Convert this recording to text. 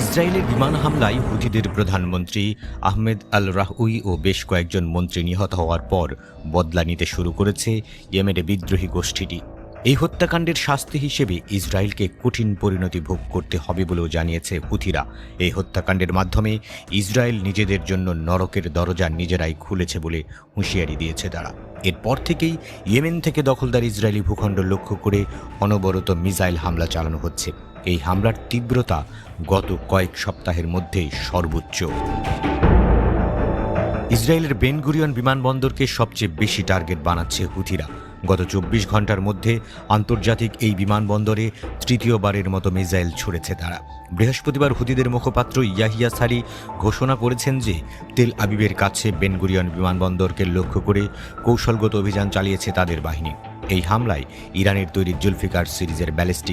ইসরায়েলের বিমান হামলায় হুতিদের প্রধানমন্ত্রী আহমেদ আল রাহুই ও বেশ কয়েকজন মন্ত্রী নিহত হওয়ার পর বদলা নিতে শুরু করেছে ইয়েমেনের বিদ্রোহী গোষ্ঠীটি। এই হত্যাকাণ্ডের শাস্তি হিসেবে ইসরায়েলকে কঠিন পরিণতি ভোগ করতে হবে বলেও জানিয়েছে হুথিরা। এই হত্যাকাণ্ডের মাধ্যমে ইসরায়েল নিজেদের জন্য নরকের দরজা নিজেরাই খুলেছে বলে হুঁশিয়ারি দিয়েছে তারা। এরপর থেকেই ইয়েমেন থেকে দখলদার ইসরায়েলি ভূখণ্ড লক্ষ্য করে অনবরত মিসাইল হামলা চালানো হচ্ছে। এই হামলার তীব্রতা গত কয়েক সপ্তাহের মধ্যেই সর্বোচ্চ। ইসরায়েলের বেনগুরিয়ন বিমানবন্দরকে সবচেয়ে বেশি টার্গেট বানাচ্ছে হুথিরা। গত চব্বিশ ঘণ্টার মধ্যে আন্তর্জাতিক এই বিমানবন্দরে তৃতীয়বারের মতো মিসাইল ছুড়েছে তারা। বৃহস্পতিবার হুতিদের মুখপাত্র ইয়াহিয়া সারি ঘোষণা করেছেন যে তেল আবিবের কাছে বেনগুরিয়ন বিমানবন্দরকে লক্ষ্য করে কৌশলগত অভিযান চালিয়েছে তাদের বাহিনী। এই হামলায় ইরানের তৈরি জুলফিকার সিরিজের ব্যালিস্টিক